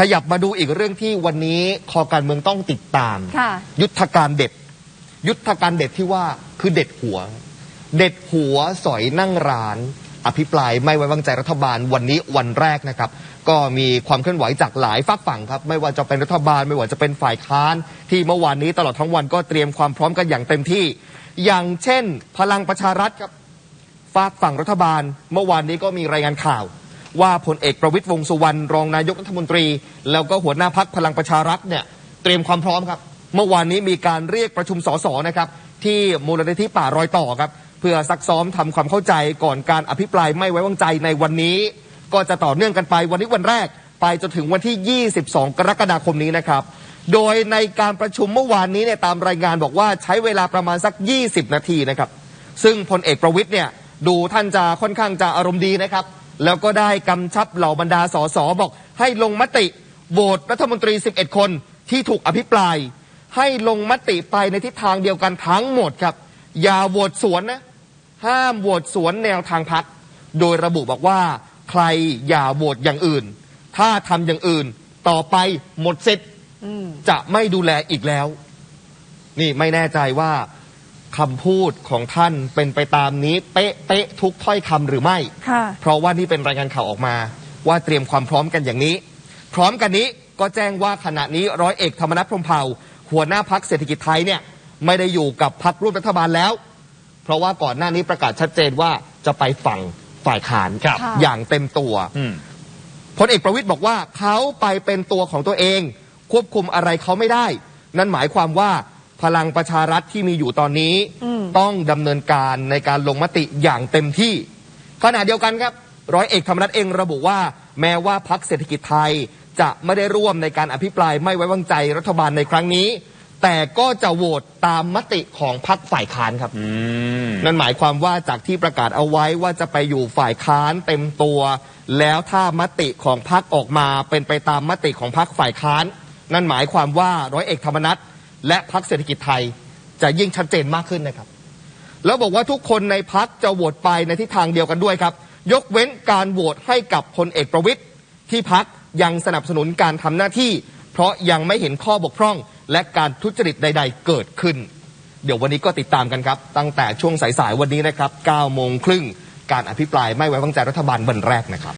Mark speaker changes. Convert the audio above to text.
Speaker 1: ขยับมาดูอีกเรื่องที่วันนี้คอการเมืองต้องติดตาม
Speaker 2: ค่ะ
Speaker 1: ยุทธการเด็ด ยุทธการเด็ดที่ว่าคือเด็ดหัว เด็ดหัวสอยนั่งร้าน อภิปรายไม่ไว้วางใจรัฐบาลวันนี้วันแรกนะครับ ก็มีความเคลื่อนไหวจากหลายฝักฝั่งครับ ไม่ว่าจะเป็นรัฐบาลไม่ว่าจะเป็นฝ่ายค้าน ที่เมื่อวานนี้ตลอดทั้งวันก็เตรียมความพร้อมกันอย่างเต็มที่ อย่างเช่น พลังประชารัฐครับฝากฝั่งรัฐบาล เมื่อวานนี้ก็มีรายงานข่าว ว่าพลเอกประวิตยวงษ์สุวรรณรองนายกรัฐมนตรี แล้วก็หัวหน้าพักพลังประชารัฐเนี่ยเตรียมความพร้อมครับ เมื่อวานนี้มีการเรียกประชุมสสนะครับที่มูลนิธิป่ารอยต่อครับเพื่อซักซ้อมทำความเข้าใจก่อนการอภิปรายไม่ไว้วางใจในวันนี้ ก็จะต่อเนื่องกันไปวันนี้วันแรก ไปจนถึงวันที่ 22 กรกฎาคมนี้นะครับโดยในการประชุมเมื่อวานนี้เนี่ยตามรายงานบอกว่าใช้เวลาประมาณสัก 20 นาทีนะครับ ซึ่งพลเอกประวิทย์เนี่ยดูท่านจะค่อนข้างจะอารมณ์ดีนะครับ แล้วก็ได้กำชับเหล่าบรรดาสสบอก ให้ลงมติโหวตรัฐมนตรี 11 คนที่ถูกอภิปราย ให้ลงมติไปในทิศทางเดียวกันทั้งหมดครับ อย่าโหวตสวนนะ ห้ามโหวตสวนแนวทางพัก โดยระบุบอกว่า ใครอย่าโหวตอย่างอื่น ถ้าทำอย่างอื่น ต่อไปหมดสิทธิ์
Speaker 2: อืม
Speaker 1: จะไม่ดูแลอีกแล้ว นี่ไม่แน่ใจว่า คำพูดของท่านเป็นไปตามนี้เป๊ะเป๊ะทุกถ้อยคำหรือไม่
Speaker 2: ค่ะ
Speaker 1: เพราะว่านี่เป็นรายงานข่าวออกมา ว่าเตรียมความพร้อมกันอย่างนี้ พร้อมกันนี้ก็แจ้งว่าขณะนี้ร้อยเอกธรรมนัฐพรหมเผ่าหัวหน้าพักเศรษฐกิจไทยเนี่ยไม่ได้อยู่กับพักร่วมรัฐบาลแล้ว เพราะว่าก่อนหน้านี้ประกาศชัดเจนว่าจะไปฝั่งฝ่ายค้าน
Speaker 3: ครับ
Speaker 2: ค่ะ
Speaker 1: อย่างเต็มตัว
Speaker 3: อืม
Speaker 1: พลเอกประวิตยบอกว่าเขาไปเป็นตัวของตัวเอง ควบคุมอะไรเขาไม่ได้ นั่นหมายความว่า พลังประชารัฐที่มีอยู่ตอนนี้
Speaker 2: อืม
Speaker 1: ต้องดำเนินการในการลงมติอย่างเต็มที่ ขณะเดียวกันครับ ร้อยเอกธรรมนัฐเองระบุว่า แม้ว่าพักเศรษฐกิจไทยจะไม่ได้ร่วมในการอภิปรายไม่ไว้วางใจรัฐบาลในครั้งนี้ แต่ก็จะโหวตตามมติของพักฝ่ายค้านครับ
Speaker 3: อืม
Speaker 1: นั่นหมายความว่าจากที่ประกาศเอาไว้ว่าจะไปอยู่ฝ่ายค้านเต็มตัว แล้วถ้ามติของพรรคออกมาเป็นไปตามมติของพรรคฝ่ายค้าน นั่นหมายความว่าร้อยเอกธรรมนัฐ และพรรคเศรษฐกิจไทยจะยิ่งชัดเจนมากขึ้นนะครับ แล้วบอกว่าทุกคนในพักจะโหวตไปในทิศทางเดียวกันด้วยครับ ยกเว้นการโหวตให้กับพลเอกประวิทย์ที่พักยังสนับสนุนการทำหน้าที่ เพราะยังไม่เห็นข้อบกพร่อง และการทุจริตใด ๆ เกิดขึ้น เดี๋ยววันนี้ก็ติดตามกันครับ ตั้งแต่ช่วงสายๆวันนี้นะครับ9โมงครึ่งการอภิปรายไม่ไว้วางใจรัฐบาลวันแรกนะครับ